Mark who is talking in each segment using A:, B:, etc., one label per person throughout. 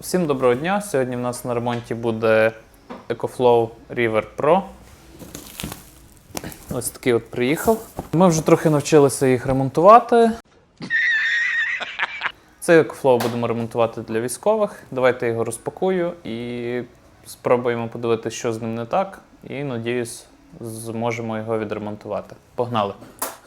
A: Всім доброго дня! Сьогодні в нас на ремонті буде EcoFlow River Pro. Ось такий от приїхав. Ми вже трохи навчилися їх ремонтувати. Цей EcoFlow будемо ремонтувати для військових. Давайте його розпакую і спробуємо подивитися, що з ним не так. І надіюсь, зможемо його відремонтувати. Погнали!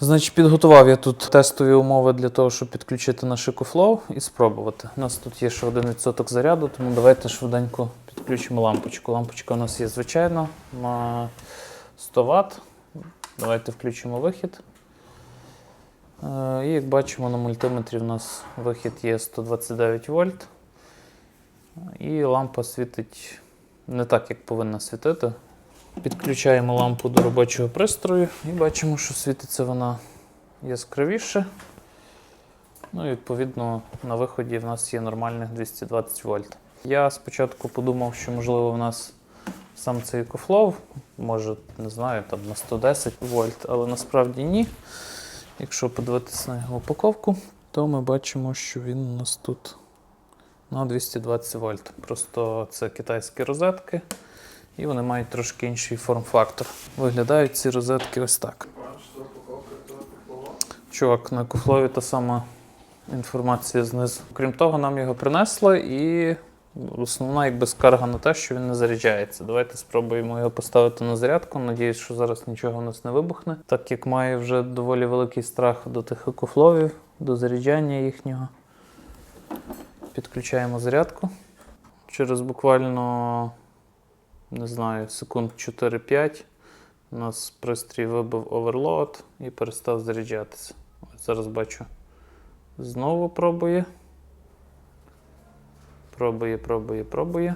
A: Значить, підготував я тут тестові умови для того, щоб підключити наш EcoFlow і спробувати. У нас тут є ще 1% заряду, тому давайте швиденько підключимо лампочку. Лампочка у нас є звичайна на 100 Вт. Давайте включимо вихід. Е, І як бачимо, на мультиметрі у нас вихід є 129 вольт. І лампа світить не так, як повинна світити. Підключаємо лампу до робочого пристрою і бачимо, що світиться вона яскравіше. Ну і відповідно на виході в нас є нормальних 220 вольт. Я спочатку подумав, що можливо в нас сам цей EcoFlow, може, не знаю, там на 110 вольт, але насправді ні. Якщо подивитися на його упаковку, то ми бачимо, що він у нас тут на 220 вольт. Просто це китайські розетки. І вони мають трошки інший форм-фактор. Виглядають ці розетки ось так. Чувак, на куфлові та сама інформація знизу. Крім того, нам його принесли і основна якби скарга на те, що він не заряджається. Давайте спробуємо його поставити на зарядку. Надіюсь, що зараз нічого у нас не вибухне. Так як маю вже доволі великий страх до тих екофловів, до заряджання їхнього. Підключаємо зарядку. Через буквально не знаю, секунд 4-5 у нас пристрій вибив оверлоад і перестав заряджатися. Ось зараз бачу. Знову пробує. Пробує, пробує, пробує.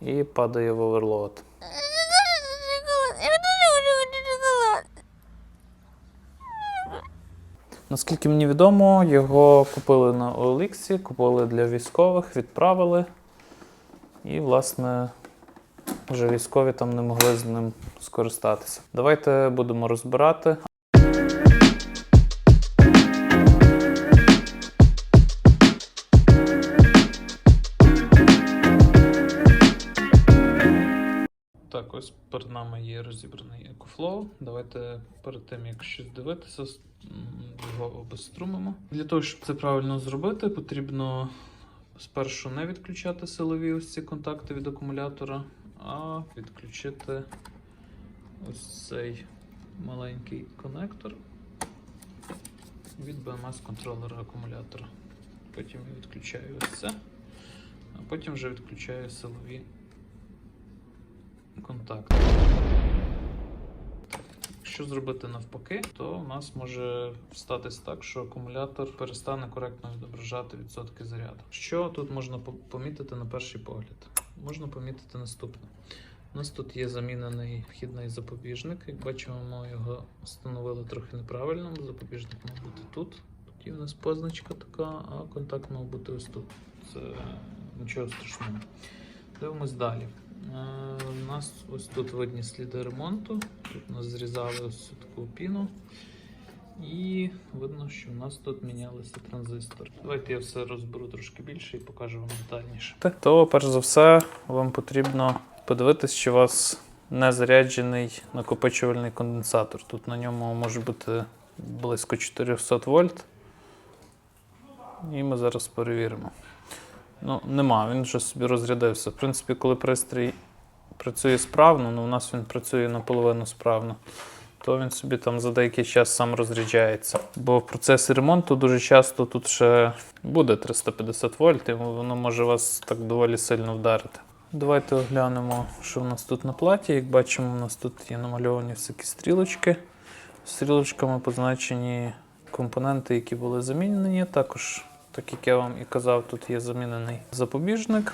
A: І падає в оверлоад. Наскільки мені відомо, його купили на OLX, купили для військових, відправили. І, власне, вже військові там не могли з ним скористатися. Давайте будемо розбирати. Нами є розібраний EcoFlow. Давайте перед тим, як щось дивитися, його обеструмимо. Для того, щоб це правильно зробити, потрібно спершу не відключати силові ось ці контакти від акумулятора, а відключити ось цей маленький конектор від BMS контролера акумулятора. Потім я відключаю ось це, а потім вже відключаю силові контакт. Якщо зробити навпаки, то у нас може статись так, що акумулятор перестане коректно відображати відсотки заряду. Що тут можна помітити на перший погляд? Можна помітити наступне. У нас тут є замінений вхідний запобіжник. Як бачимо, ми його встановили трохи неправильно. Запобіжник мав бути тут. Тут в нас позначка така, а контакт мав бути ось тут. Це нічого страшного. Дивимось далі. Е, У нас ось тут видні сліди ремонту. Тут нас зрізали ось таку піну. І видно, що у нас тут мінялися транзистори. Давайте я все розберу трошки більше і покажу вам детальніше. То, перш за все, вам потрібно подивитись, чи у вас не заряджений накопичувальний конденсатор. Тут на ньому може бути близько 400 вольт. І ми зараз перевіримо. Ну, нема, він вже собі розрядився. В принципі, коли пристрій працює справно, ну у нас він працює наполовину справно, то він собі там за деякий час сам розряджається. Бо в процесі ремонту дуже часто тут ще буде 350 вольт, і воно може вас так доволі сильно вдарити. Давайте оглянемо, що в нас тут на платі. Як бачимо, у нас тут є намальовані всякі стрілочки. Стрілочками позначені компоненти, які були замінені. Також так як я вам і казав, тут є замінений запобіжник.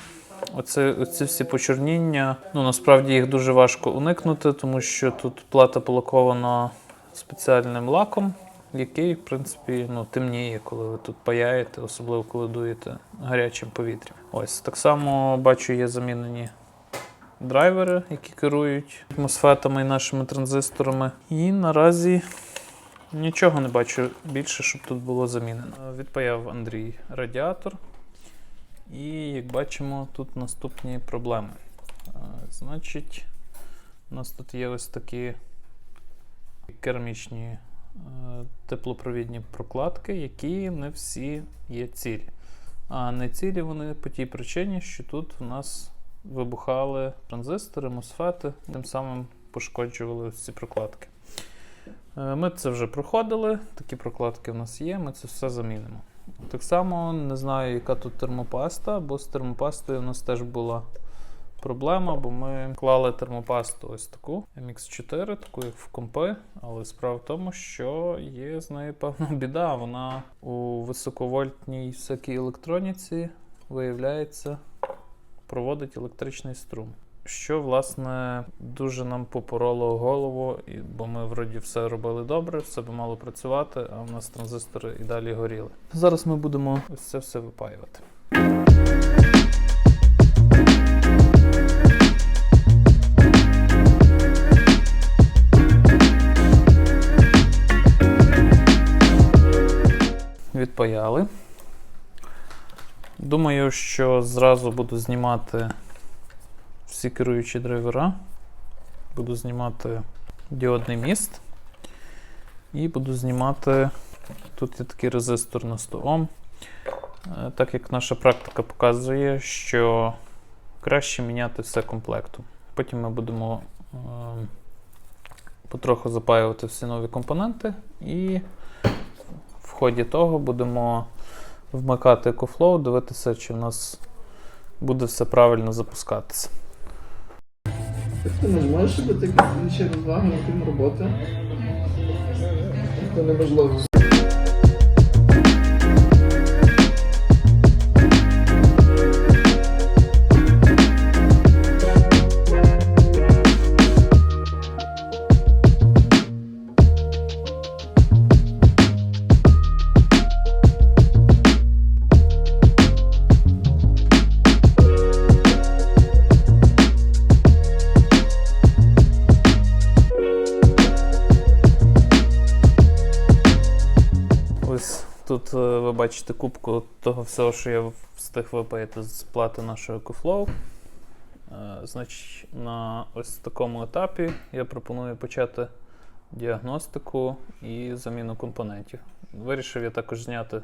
A: Оце, оці всі почорніння, ну насправді їх дуже важко уникнути, тому що тут плата полакована спеціальним лаком, який, в принципі, ну, темніє, коли ви тут паяєте, особливо коли дуєте гарячим повітрям. Ось так само бачу, є замінені драйвери, які керують мосфетами і нашими транзисторами. І наразі Нічого не бачу більше, щоб тут було замінено. Відпаяв Андрій радіатор. І як бачимо, тут наступні проблеми. Значить, у нас тут є ось такі керамічні е, теплопровідні прокладки, які не всі є цілі. А не цілі вони по тій причині, що тут у нас вибухали транзистори, мосфети, тим самим пошкоджували ось ці прокладки. Е, Ми це вже проходили, такі прокладки в нас є, ми це все замінимо. Так само не знаю, яка тут термопаста, бо з термопастою у нас теж була проблема, бо ми клали термопасту ось таку MX4, таку як в компи. Але справа в тому, що є з нею певна біда. Вона у високовольтній всякій електроніці виявляється проводить електричний струм. Що, власне, дуже нам попороло голову, бо ми вроді все робили добре, все би мало працювати, а в нас транзистори і далі горіли. Зараз ми будемо ось це все випаювати. Відпаяли. Думаю, що зразу буду знімати всі керуючі драйвера. Буду знімати діодний міст. І буду знімати. Тут є такий резистор на 100 Ом. Е, Так як наша практика показує, що краще міняти все комплектом. Потім ми будемо е, потроху запаювати всі нові компоненти, і в ході того будемо вмикати EcoFlow, дивитися, чи в нас буде все правильно запускатися.
B: Ти не можеш собі такі інші розваги на роботи? Це неможливо.
A: Бачите кубку того всього, що я встиг випаяти з плати нашого EcoFlow. Е, Значить, на ось такому етапі я пропоную почати діагностику і заміну компонентів. Вирішив я також зняти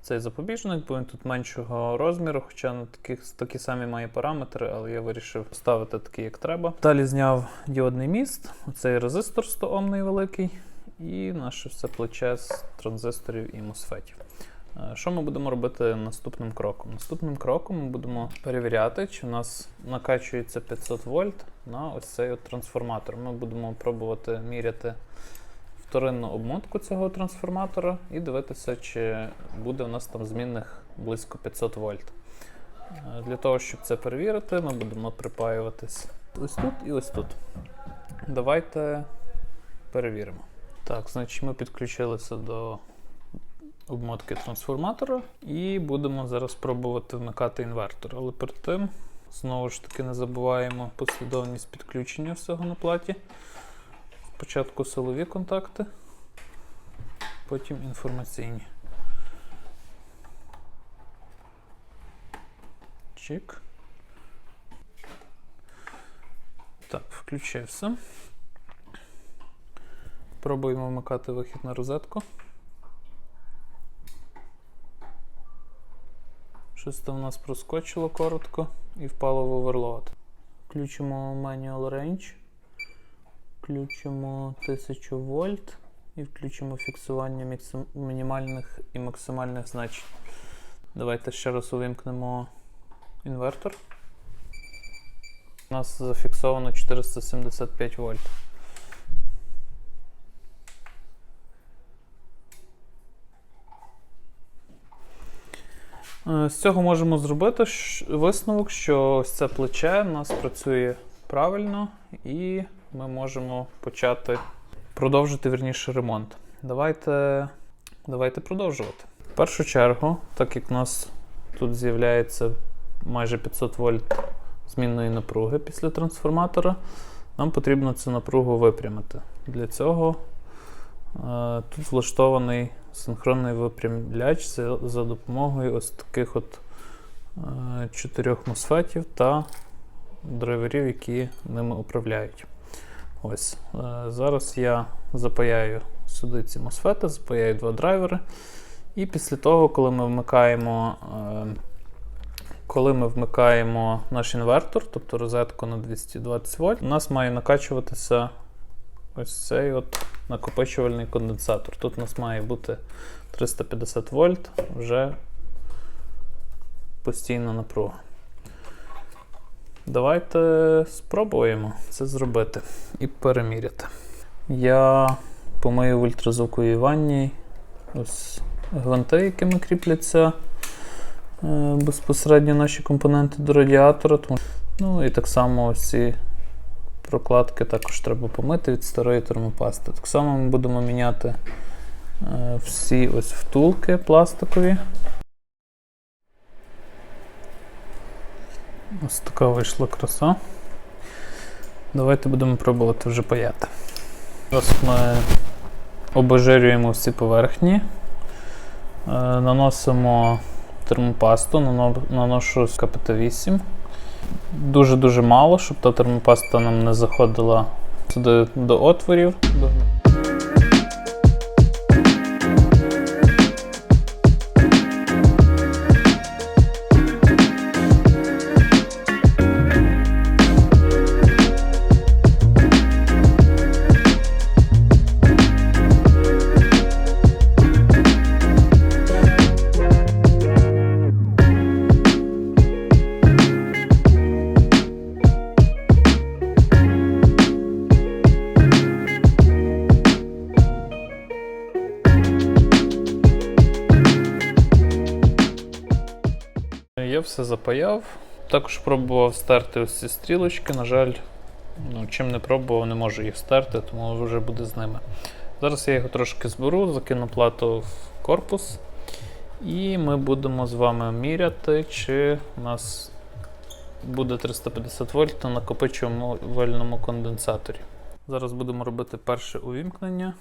A: цей запобіжник, бо він тут меншого розміру, хоча на таких, такі самі має параметри, але я вирішив ставити такий, як треба. Далі зняв діодний міст, оцей резистор 100 омний великий, і наше все плече з транзисторів і мосфетів. Е, Що ми будемо робити наступним кроком? Наступним кроком ми будемо перевіряти, чи в нас накачується 500 вольт на ось цей от трансформатор. Ми будемо пробувати міряти вторинну обмотку цього трансформатора і дивитися, чи буде у нас там змінних близько 500 вольт. Е, Для того, щоб це перевірити, ми будемо припаюватись ось тут і ось тут. Давайте перевіримо. Так, значить, ми підключилися до обмотки трансформатора і будемо зараз пробувати вмикати інвертор. Але перед тим, знову ж таки, не забуваємо послідовність підключення всього на платі. Спочатку силові контакти, потім інформаційні. Чик. Так, включився. Пробуємо вмикати вихід на розетку. Щось там у нас проскочило коротко і впало в оверлоад. Включимо Manual Range. Включимо 1000 вольт і включимо фіксування мінімальних і максимальних значень. Давайте ще раз увімкнемо інвертор. У нас зафіксовано 475 вольт. З цього можемо зробити висновок, що ось це плече у нас працює правильно, і ми можемо почати продовжити вірніше ремонт. Давайте, давайте продовжувати. В першу чергу, так як у нас тут з'являється майже 500 вольт змінної напруги після трансформатора, нам потрібно цю напругу випрямити. Для цього Е, Тут влаштований синхронний випрямляч за, за допомогою ось таких от е, чотирьох мосфетів та драйверів, які ними управляють. Ось. Е, Зараз я запаяю сюди ці мосфети, запаяю два драйвери. І після того, коли ми вмикаємо, е, коли ми вмикаємо наш інвертор, тобто розетку на 220 вольт, у нас має накачуватися ось цей от накопичувальний конденсатор. Тут у нас має бути 350 вольт вже постійна напруга. Давайте спробуємо це зробити і переміряти. Я помию в ультразвуковій ванні ось гвинти, якими кріпляться е, безпосередньо наші компоненти до радіатора. Ну і так само ці прокладки також треба помити від старої термопасти. Так само ми будемо міняти е, всі ось втулки пластикові. Ось така вийшла краса. Давайте будемо пробувати вже паяти. Зараз ми обезжирюємо всі поверхні, е, наносимо термопасту, нано- наношу КПТ-8. Дуже-дуже мало, щоб та термопаста нам не заходила сюди до отворів. Все запаяв. Також пробував стерти ось ці стрілочки. На жаль, ну, чим не пробував, не можу їх стерти, тому вже буде з ними. Зараз я його трошки зберу, закину плату в корпус. І ми будемо з вами міряти, чи у нас буде 350 вольт на накопичувальному конденсаторі. Зараз будемо робити перше увімкнення.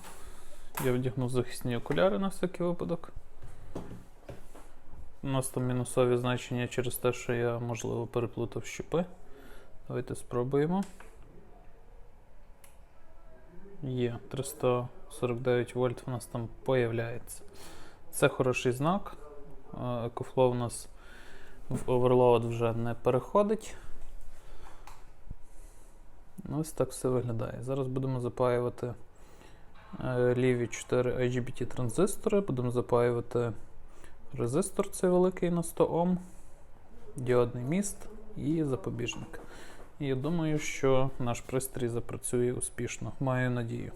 A: Я вдягнув захисні окуляри на всякий випадок. У нас там мінусові значення через те, що я, можливо, переплутав щупи. Давайте спробуємо. Є 349 вольт у нас там появляється. Це хороший знак. Е, Екофлоу у нас в оверлоад вже не переходить. Ось так все виглядає. Зараз будемо запаювати е, ліві 4 IGBT транзистори, будемо запаювати резистор цей великий на 100 Ом, діодний міст і запобіжник. І я думаю, що наш пристрій запрацює успішно. Маю надію.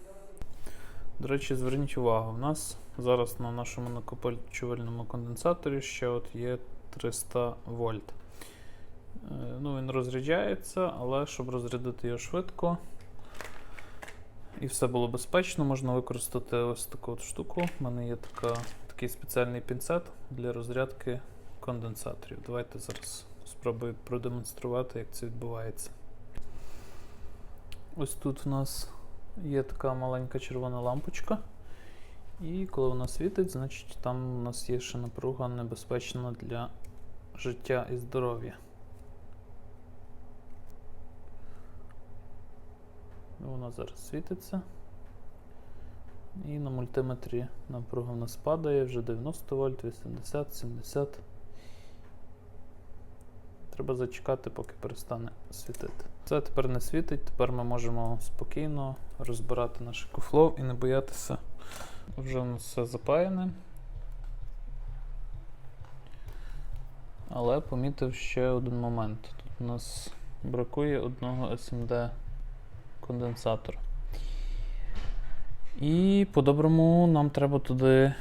A: До речі, зверніть увагу, у нас зараз на нашому накопичувальному конденсаторі ще от є 300 вольт. Е, Ну, він розряджається, але щоб розрядити його швидко і все було безпечно, можна використати ось таку от штуку. У мене є така, такий спеціальний пінцет для розрядки конденсаторів. Давайте зараз спробую продемонструвати, як це відбувається. Ось тут у нас є така маленька червона лампочка. І коли вона світить, значить там у нас є ще напруга небезпечна для життя і здоров'я. Вона зараз світиться. І на мультиметрі напруга в нас падає вже 90 вольт, 80, 70. Треба зачекати, поки перестане світити. Це тепер не світить, тепер ми можемо спокійно розбирати наш екофлоу і не боятися. Вже у нас все запаяне. Але помітив ще один момент. Тут у нас бракує одного SMD конденсатора. І по-доброму нам треба туди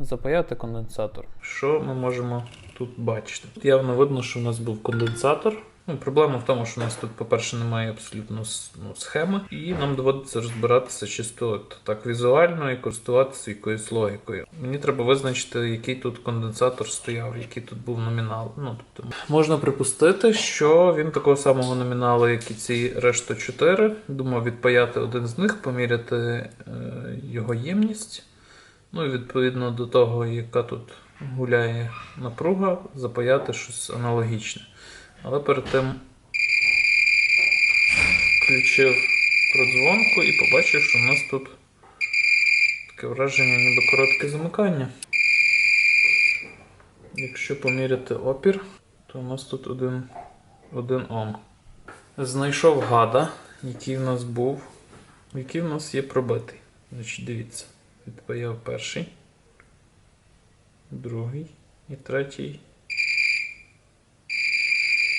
A: запаяти конденсатор. Що ми можемо тут бачити? Тут явно видно, що в нас був конденсатор. Ну, проблема в тому, що у нас тут, по-перше, немає абсолютно ну, схеми, і нам доводиться розбиратися чисто так візуально і користуватися якоюсь логікою. Мені треба визначити, який тут конденсатор стояв, який тут був номінал. Ну, тобто, можна припустити, що він такого самого номіналу, як і ці решта 4. Думав відпаяти один з них, поміряти е, його ємність. Ну і відповідно до того, яка тут гуляє напруга, запаяти щось аналогічне. Але перед тим включив продзвонку і побачив, що в нас тут таке враження, ніби коротке замикання. Якщо поміряти опір, то у нас тут один, один Ом. Знайшов гада, який в нас був, який в нас є пробитий. Значить, дивіться, відпаяв перший, другий і третій.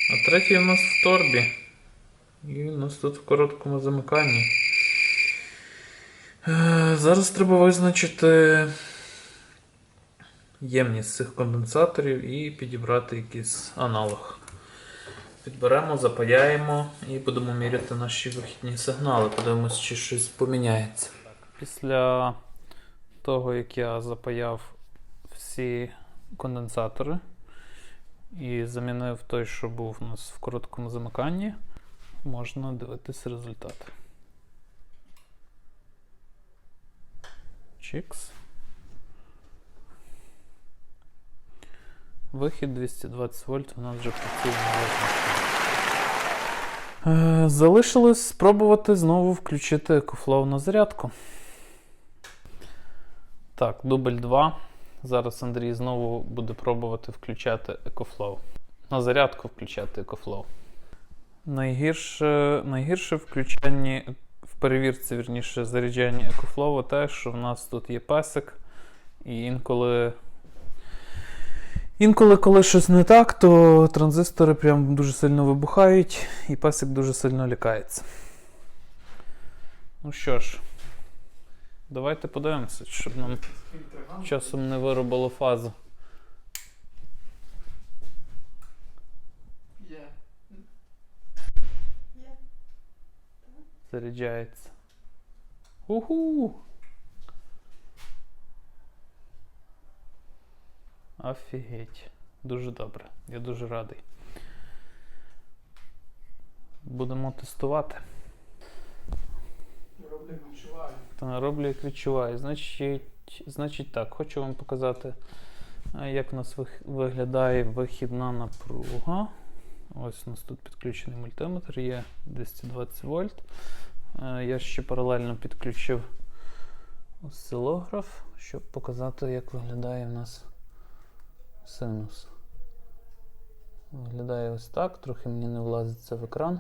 A: А третій у нас в торбі. І у нас тут в короткому замиканні. Е, Зараз треба визначити ємність цих конденсаторів і підібрати якийсь аналог. Підберемо, запаяємо і будемо міряти наші вихідні сигнали. Подивимось, чи щось поміняється. Після того, як я запаяв всі конденсатори і замінив той, що був у нас в короткому замиканні, можна дивитися результат. Чікс. Вихід 220 вольт у нас вже працює належно. Е, Залишилось спробувати знову включити на зарядку. Так, дубль 2. Зараз Андрій знову буде пробувати включати EcoFlow. На зарядку включати EcoFlow. Найгірше, найгірше в в перевірці, вірніше, заряджання EcoFlow те, що в нас тут є песик, і інколи Інколи, коли щось не так, то транзистори прям дуже сильно вибухають і песик дуже сильно лякається. Ну що ж, давайте подивимося, щоб нам часом не виробило фазу. Заряджається. Уху! Офігеть. Дуже добре. Я дуже радий. Будемо тестувати.
B: Роблю, відчуваю.
A: Та роблю як відчуваю. Значить, значить так, хочу вам показати, е, як у нас виглядає вихідна напруга. Ось у нас тут підключений мультиметр, є 220 вольт. Е, Я ще паралельно підключив осцилограф, щоб показати, як виглядає в нас синус. Виглядає ось так, трохи мені не влазить це в екран.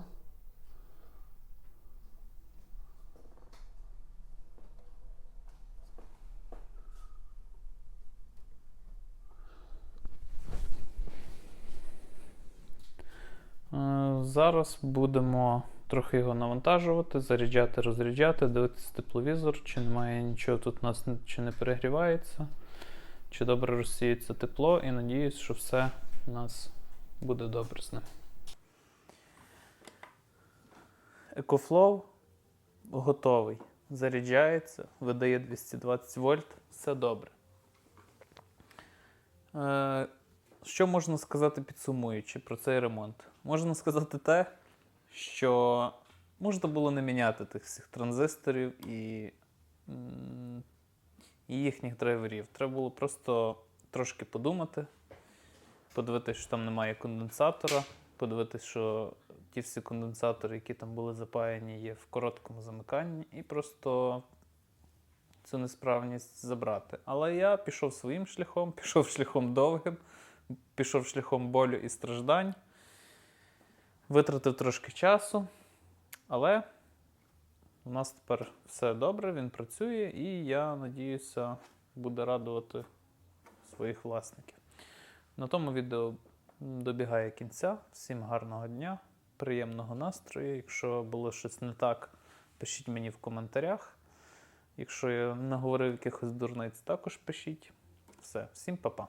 A: Е, Зараз будемо трохи його навантажувати, заряджати, розряджати, дивитися тепловізор, чи немає нічого тут у нас, чи не перегрівається, чи добре розсіється тепло, і надіюсь, що все у нас буде добре з ним. EcoFlow готовий. Заряджається, видає 220 вольт, все добре. Е, що можна сказати підсумуючи про цей ремонт? Можна сказати те, що можна було не міняти тих всіх транзисторів і, і їхніх драйверів. Треба було просто трошки подумати, подивитися, що там немає конденсатора, подивитися, що ті всі конденсатори, які там були запаяні, є в короткому замиканні, і просто цю несправність забрати. Але я пішов своїм шляхом, пішов шляхом довгим, пішов шляхом болю і страждань, витратив трошки часу, але у нас тепер все добре, він працює, і я надіюся, буде радувати своїх власників. На тому відео добігає кінця. Всім гарного дня, приємного настрою. Якщо було щось не так, пишіть мені в коментарях. Якщо я наговорив якихось дурниць, також пишіть. Все, всім па-па.